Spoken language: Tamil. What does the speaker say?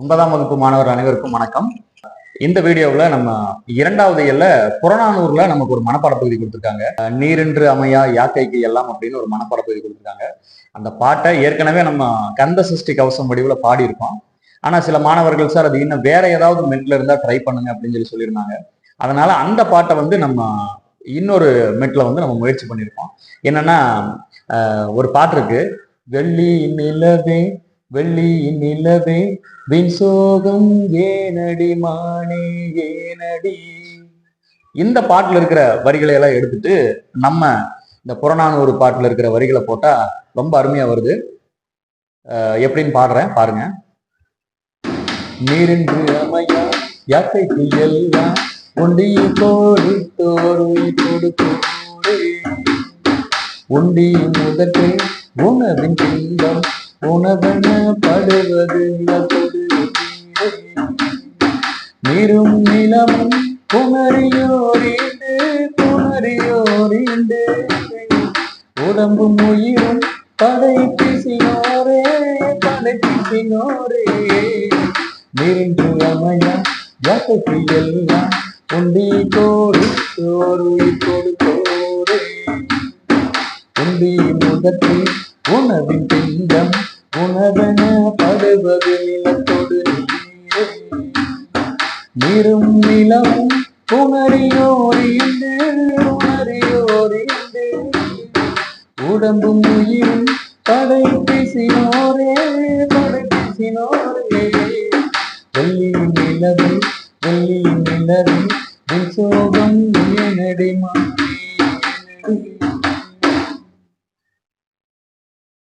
ஒன்பதாம் வகுப்பு மாணவர் அனைவருக்கும் வணக்கம். இந்த வீடியோவில் நம்ம இரண்டாவது இயல்ல புறநானூர்ல நமக்கு ஒரு மனப்பாட பகுதி கொடுத்துருக்காங்க. நீரென்று அமையா யாக்கைக்கு எல்லாம் அப்படின்னு ஒரு மனப்பாட பகுதி கொடுத்துருக்காங்க. அந்த பாட்டை ஏற்கனவே நம்ம கந்த சஷ்டி கவசம் வடிவில் பாடியிருக்கோம். ஆனால் சில மாணவர்கள் சார் அது இன்னும் வேற ஏதாவது மெட்டில் இருந்தால் ட்ரை பண்ணுங்க அப்படின்னு சொல்லி சொல்லியிருந்தாங்க. அதனால அந்த பாட்டை வந்து நம்ம இன்னொரு மெட்டில் வந்து நம்ம முயற்சி பண்ணியிருக்கோம். என்னன்னா ஒரு பாட்டு இருக்கு. வெள்ளி நிலவே வெள்ளி நிலவே வின் சோகம் ஏனடி மானே ஏனடி. இந்த பாட்டில் இருக்கிற வரிகளை எல்லாம் எடுத்துட்டு நம்ம இந்த புறநானூறு பாட்டில் இருக்கிற வரிகளை போட்டா ரொம்ப அருமையா வருது. எப்படின்னு பாடுறேன் பாருங்க. நீரின்று அமையா யாக்கைக்கு எல்லாம் ஒண்டிய கோடி தோருவை கொடுத்தோரே உண்டி முதற்கே உணவின் தின்பம் உணவென படுவது நீரும் நிலமும் புணரியோரிண்டு புணரியோரிண்டு உடம்பும் உயிரும் படை பிசினோரே படை பிசினோரே நீரின்று அமையா ஜாக்கத்தி எல்லாம் உண்டி கோடி சோறு கொடுத்தோரே. உண்டி முதற்றி உணவின் பிண்டம் உணவென படுவது நிலத்தோடு நீரும் நிலமும் உணரியோரிண்டு உணரியோரிண்டு உடம்பும் உயிரும் படை பேசினோரே படை பேசினோரே வெள்ளியின் நிலவு வெள்ளியின் நிலவு சோகம் ஏனடி மாறி